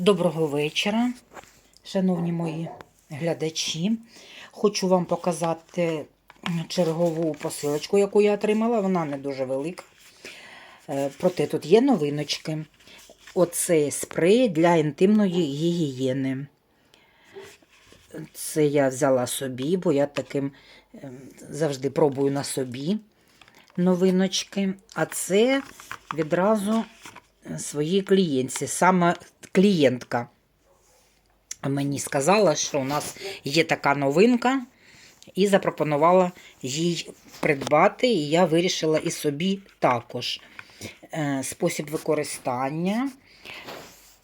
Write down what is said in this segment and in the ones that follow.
Доброго вечора, шановні мої глядачі. Хочу вам показати чергову посилочку, яку я отримала. Вона не дуже велика. Е, Проте тут є новиночки. Оце спрей для інтимної гігієни. Це я взяла собі, бо я таким е, завжди пробую на собі новиночки. А це відразу своїй клієнтці. Саме клієнтка мені сказала, що у нас є така новинка, і запропонувала їй придбати, і я вирішила і собі також. Е, Спосіб використання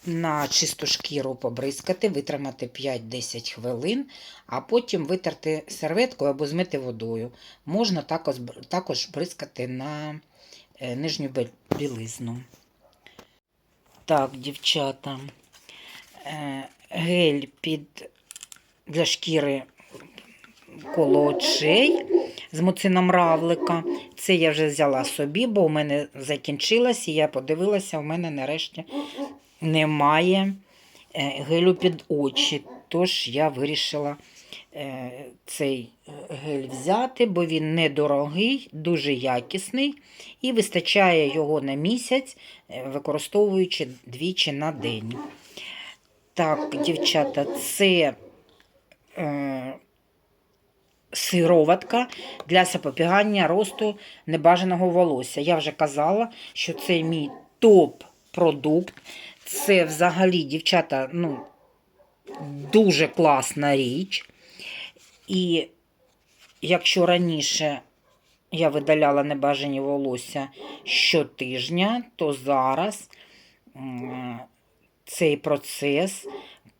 на чисту шкіру побризкати, витримати 5-10 хвилин, а потім витерти серветкою або змити водою. Можна також, також бризкати на е, нижню білизну. Так, дівчата, е, гель під для шкіри коло очей з муцином равлика. Це я вже взяла собі, бо у мене закінчилось, і я подивилася, у мене нарешті немає е, гелю під очі. Тож я вирішила цей е, гель взяти, бо він недорогий, дуже якісний і вистачає його на місяць, е, використовуючи двічі на день. Так, дівчата, це е, сироватка для запобігання росту небажаного волосся. Я вже казала, що це мій топ-продукт. Це взагалі, дівчата, ну, дуже класна річ. І якщо раніше я видаляла небажані волосся щотижня, то зараз цей процес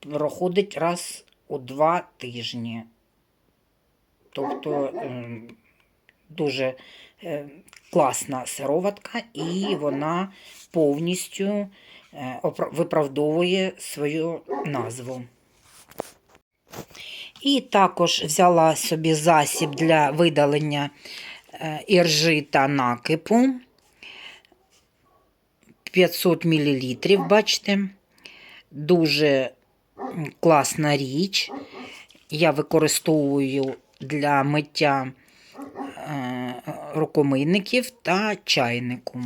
проходить раз у два тижні. Тобто ем, дуже е, класна сироватка, і вона повністю е, виправдовує свою назву. І також взяла собі засіб для видалення е, іржи та накипу 500 мл, бачите, дуже класна річ. Я використовую для миття е, рукомийників та чайнику.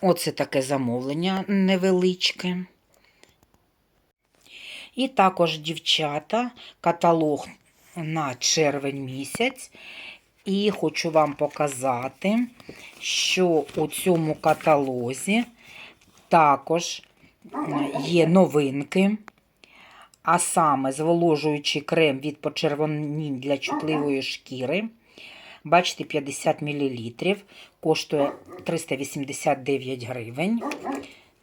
Оце таке замовлення невеличке. І також, дівчата, каталог на червень місяць. І хочу вам показати, що у цьому каталозі також є новинки. А саме зволожуючий крем від почервонінь для чутливої шкіри. Бачите, 50 мл. Коштує 389 гривень.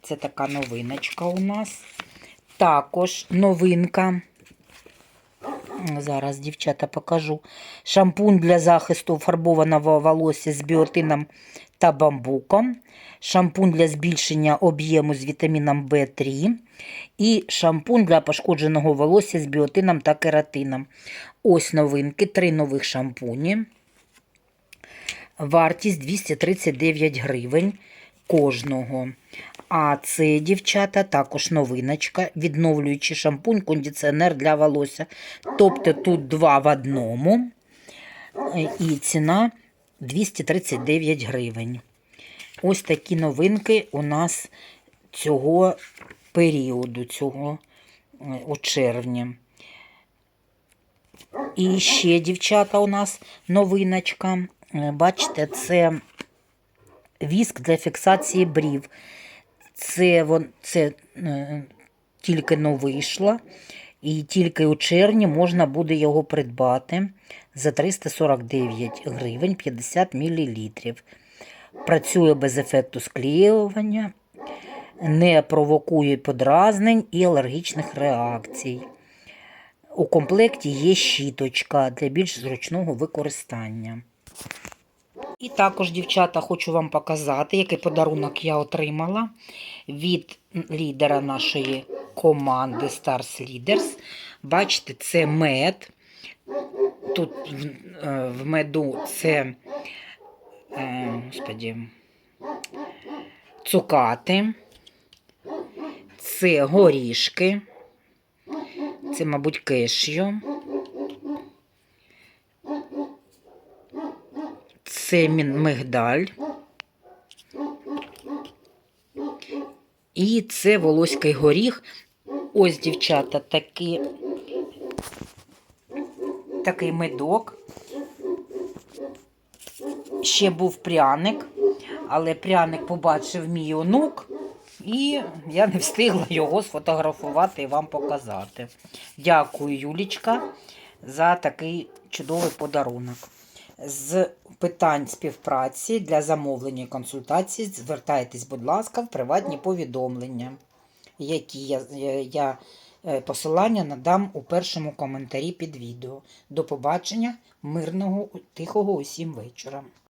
Це така новиночка у нас. Також новинка. Зараз, дівчата, покажу. Шампунь для захисту фарбованого волосся з біотином та бамбуком. Шампунь для збільшення об'єму з вітаміном В3. І шампунь для пошкодженого волосся з біотином та кератином. Ось новинки, три нових шампуні. Вартість 239 гривень кожного. А це, дівчата, також новиночка, відновлюючий шампунь, кондиціонер для волосся. Тобто тут два в одному. Е, І ціна 239 гривень. Ось такі новинки у нас цього періоду, цього е, у червні. І ще, дівчата, у нас новиночка. Е, Бачите, це віск для фіксації брів. Це, вон, це е, тільки но вийшло, і тільки у червні можна буде його придбати за 349 гривень 50 мл. Працює без ефекту склеювання, не провокує подразнень і алергічних реакцій. У комплекті є щіточка для більш зручного використання. І також, дівчата, хочу вам показати, який подарунок я отримала від лідера нашої команди Stars Leaders. Бачите, це мед. Тут в, е, меду це е, господі, цукати. Це горішки. Це, мабуть, кешю. Це мін- мигдаль. І це волоський горіх. Ось, дівчата, такі, такий медок. Ще був пряник, але пряник побачив мій онук, і я не встигла його сфотографувати і вам показати. Дякую, Юлічка, за такий чудовий подарунок. З питань співпраці для замовлення і консультацій звертайтесь, будь ласка, в приватні повідомлення, які я, я, е, посилання надам у першому коментарі під відео. До побачення, мирного, тихого усім вечора.